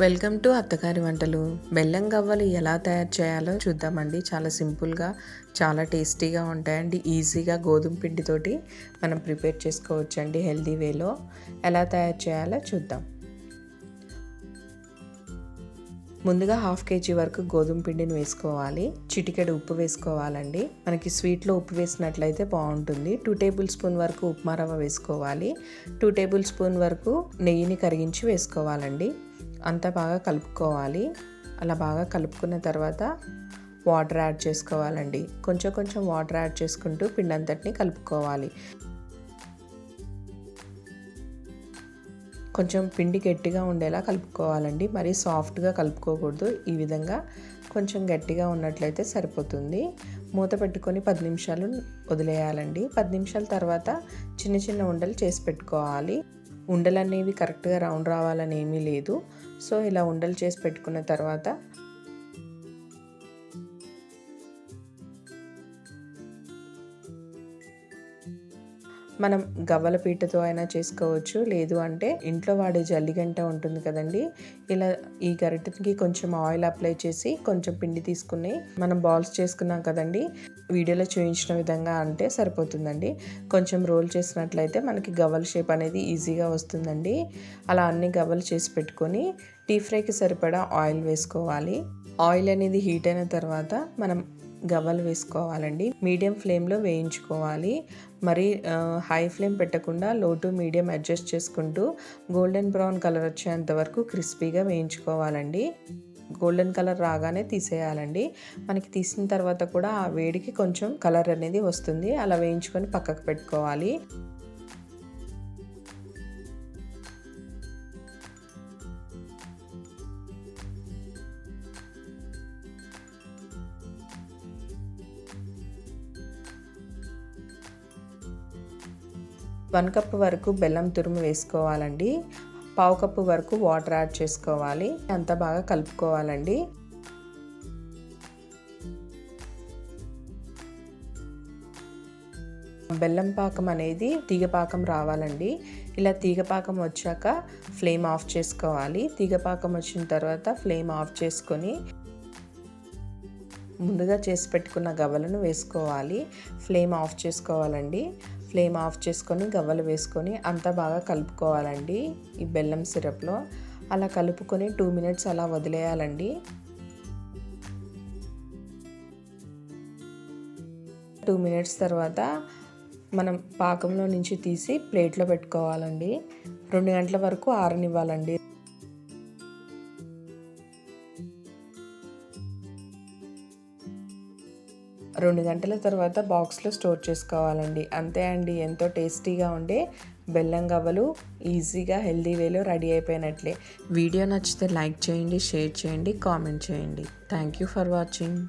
Welcome to అత్తగారి వంటలు. బెల్లం గవ్వలు ఎలా తయారు చేయాలో చూద్దామండి. చాలా సింపుల్గా చాలా టేస్టీగా ఉంటాయండి. ఈజీగా గోధుమ పిండితోటి మనం ప్రిపేర్ చేసుకోవచ్చండి హెల్దీ వేలో. ఎలా తయారు చేయాలో చూద్దాం. ముందుగా హాఫ్ కేజీ వరకు గోధుమ పిండిని వేసుకోవాలి. చిటికెడు ఉప్పు వేసుకోవాలండి. మనకి స్వీట్లో ఉప్పు వేసినట్లయితే బాగుంటుంది. టూ టేబుల్ స్పూన్ వరకు ఉప్మా రవ్వ వేసుకోవాలి. టూ టేబుల్ స్పూన్ వరకు నెయ్యిని కరిగించి వేసుకోవాలండి. అంతా బాగా కలుపుకోవాలి. అలా బాగా కలుపుకున్న తర్వాత వాటర్ యాడ్ చేసుకోవాలండి. కొంచెం కొంచెం వాటర్ యాడ్ చేసుకుంటూ పిండి అంతటిని కలుపుకోవాలి. కొంచెం పిండి గట్టిగా ఉండేలా కలుపుకోవాలండి. మరీ సాఫ్ట్గా కలుపుకోకూడదు. ఈ విధంగా కొంచెం గట్టిగా ఉన్నట్లయితే సరిపోతుంది. మూత పెట్టుకొని పది నిమిషాలు వదిలేయాలండి. పది నిమిషాల తర్వాత చిన్న చిన్న ఉండలు చేసి పెట్టుకోవాలి. ఉండలు అనేవి కరెక్ట్గా రౌండ్ రావాలని ఏమీ లేదు. సో ఇలా ఉండలు చేసి పెట్టుకున్న తర్వాత మనం గవ్వల పీటతో అయినా చేసుకోవచ్చు. లేదు అంటే ఇంట్లో వాడే జల్లిగంట ఉంటుంది కదండి. ఇలా ఈ గరిటెకి కొంచెం ఆయిల్ అప్లై చేసి కొంచెం పిండి తీసుకుని మనం బాల్స్ చేసుకున్నాం కదండి. వీడియోలో చూపించిన విధంగా అంటే సరిపోతుందండి. కొంచెం రోల్ చేసినట్లయితే మనకి గవ్వల షేప్ అనేది ఈజీగా వస్తుందండి. అలా అన్ని గవ్వలు చేసి పెట్టుకొని డీప్ ఫ్రైకి సరిపడా ఆయిల్ వేసుకోవాలి. ఆయిల్ అనేది హీట్ అయిన తర్వాత మనం గవ్వలు వేసుకోవాలండి. మీడియం ఫ్లేమ్లో వేయించుకోవాలి. మరి హై ఫ్లేమ్ పెట్టకుండా లో టు మీడియం అడ్జస్ట్ చేసుకుంటూ గోల్డెన్ బ్రౌన్ కలర్ వచ్చేంత వరకు క్రిస్పీగా వేయించుకోవాలండి. గోల్డెన్ కలర్ రాగానే తీసేయాలండి. మనకి తీసిన తర్వాత కూడా ఆ వేడికి కొంచెం కలర్ అనేది వస్తుంది. అలా వేయించుకొని పక్కకు పెట్టుకోవాలి. వన్ కప్ వరకు బెల్లం తురుము వేసుకోవాలండి. పావు కప్పు వరకు వాటర్ యాడ్ చేసుకోవాలి. అంతా బాగా కలుపుకోవాలండి. బెల్లం పాకం అనేది తీగపాకం రావాలండి. ఇలా తీగపాకం వచ్చాక ఫ్లేమ్ ఆఫ్ చేసుకోవాలి. తీగపాకం వచ్చిన తర్వాత ఫ్లేమ్ ఆఫ్ చేసుకొని ముందుగా చేసి పెట్టుకున్న గవ్వలను వేసుకోవాలి. ఫ్లేమ్ ఆఫ్ చేసుకోవాలండి. ఫ్లేమ్ ఆఫ్ చేసుకొని గవ్వలు వేసుకొని అంతా బాగా కలుపుకోవాలండి ఈ బెల్లం సిరప్లో. అలా కలుపుకొని టూ మినిట్స్ అలా వదిలేయాలండి. టూ మినిట్స్ తర్వాత మనం పాకంలో నుంచి తీసి ప్లేట్లో పెట్టుకోవాలండి. రెండు గంటల వరకు ఆరనివ్వాలండి. రెండు గంటల తర్వాత బాక్స్లో స్టోర్ చేసుకోవాలండి. అంతే అండి ఎంతో టేస్టీగా ఉండే బెల్లం గవ్వలు ఈజీగా హెల్దీ వేలో రెడీ అయిపోయినట్లే. వీడియో నచ్చితే లైక్ చేయండి షేర్ చేయండి కామెంట్ చేయండి. Thank you for watching.